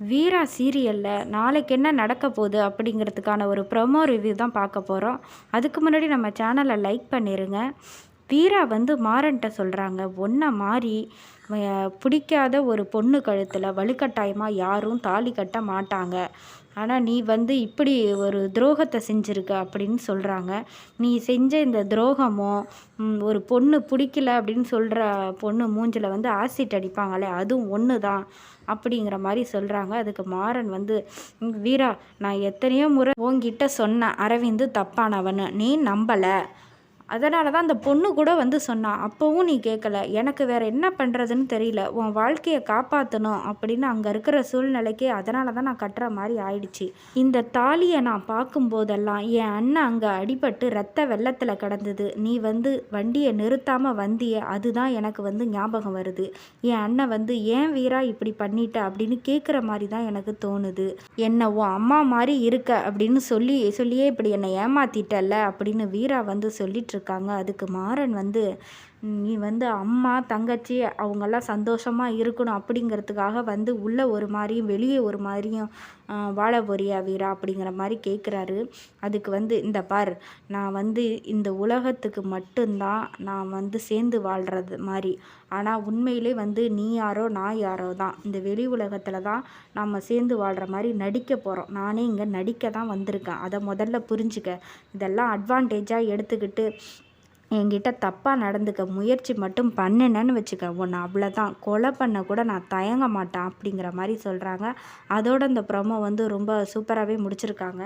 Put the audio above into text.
வீரா சீரியலில் நாளைக்கு என்ன நடக்க போகுது அப்படிங்கிறதுக்கான ஒரு ப்ரொமோ ரிவ்யூ தான் பார்க்க போகிறோம் அதுக்கு முன்னாடி நம்ம சேனலை லைக் பண்ணிடுங்க வீரா வந்து மாறன்ட்ட சொல்கிறாங்க ஒன்றை மாறி பிடிக்காத ஒரு பொண்ணு கழுத்தில் வலுக்கட்டாயமாக யாரும் தாலி கட்ட மாட்டாங்க. ஆனால் நீ வந்து இப்படி ஒரு துரோகத்தை செஞ்சுருக்க அப்படின்னு சொல்கிறாங்க நீ செஞ்ச இந்த துரோகமோ ஒரு பொண்ணு பிடிக்கல அப்படின்னு சொல்கிற பொண்ணு மூஞ்சில் வந்து ஆசிட் அடிப்பாங்களே அதுவும் ஒன்று தான் அப்படிங்கிற மாதிரி சொல்கிறாங்க அதுக்கு மாறன் வந்து வீரா நான் எத்தனையோ முறை உங்ககிட்ட சொன்னேன் அரவிந்து தப்பானவன்னு. நீ நம்பலை. அதனால தான் அந்த பொண்ணு கூட வந்து சொன்னான் அப்போவும் நீ கேட்கல எனக்கு வேற என்ன பண்ணுறதுன்னு தெரியல. உன் வாழ்க்கையை காப்பாற்றணும் அப்படின்னு அங்கே இருக்கிற சூழ்நிலைக்கு அதனால தான் நான் கட்டுற மாதிரி ஆயிடுச்சு. இந்த தாலியை நான் பார்க்கும்போதெல்லாம் என் அண்ணன் அங்கே அடிபட்டு ரத்த வெள்ளத்தில் கிடந்தது. நீ வந்து வண்டியை நிறுத்தாமல் வந்தியே அதுதான் எனக்கு வந்து ஞாபகம் வருது. என் அண்ணன் வந்து ஏன் வீரா இப்படி பண்ணிட்ட? அப்படின்னு கேட்குற மாதிரி தான் எனக்கு தோணுது. என்ன உன் அம்மா மாதிரி இருக்க? அப்படின்னு சொல்லி சொல்லியே இப்படி என்னை ஏமாத்திட்டல்ல அப்படின்னு வீரா வந்து சொல்லிட்டு இருக்காங்க. அதுக்கு மாறன் வந்து நீ வந்து அம்மா தங்கச்சி அவங்கெல்லாம் சந்தோஷமாக இருக்கணும் அப்படிங்கிறதுக்காக வந்து உள்ளே ஒரு மாதிரியும் வெளியே ஒரு மாதிரியும் வாழ போறியா வீரா அப்படிங்கிற மாதிரி கேட்குறாரு அதுக்கு வந்து இந்த பார் நான் வந்து இந்த உலகத்துக்கு மட்டும்தான் நான் வந்து சேர்ந்து வாழ்கிறது மாதிரி. ஆனால் உண்மையிலே வந்து நீ யாரோ நான் யாரோ தான். இந்த வெளி உலகத்தில் தான் நம்ம சேர்ந்து வாழ்கிற மாதிரி நடிக்க போகிறோம் நானே இங்கே நடிக்க தான் வந்திருக்கேன். அதை முதல்ல புரிஞ்சுக்க. இதெல்லாம் அட்வான்டேஜாக எடுத்துக்கிட்டு என்கிட்ட தப்பாக நடந்துக்க முயற்சி மட்டும் பண்ணினேன்னு வச்சுக்க உன்னை அவ்வளோதான் கொலை பண்ண கூட நான் தயங்க மாட்டேன் அப்படிங்கிற மாதிரி சொல்கிறாங்க அதோட இந்த ப்ரொமோ வந்து ரொம்ப சூப்பராகவே முடிச்சிருக்காங்க.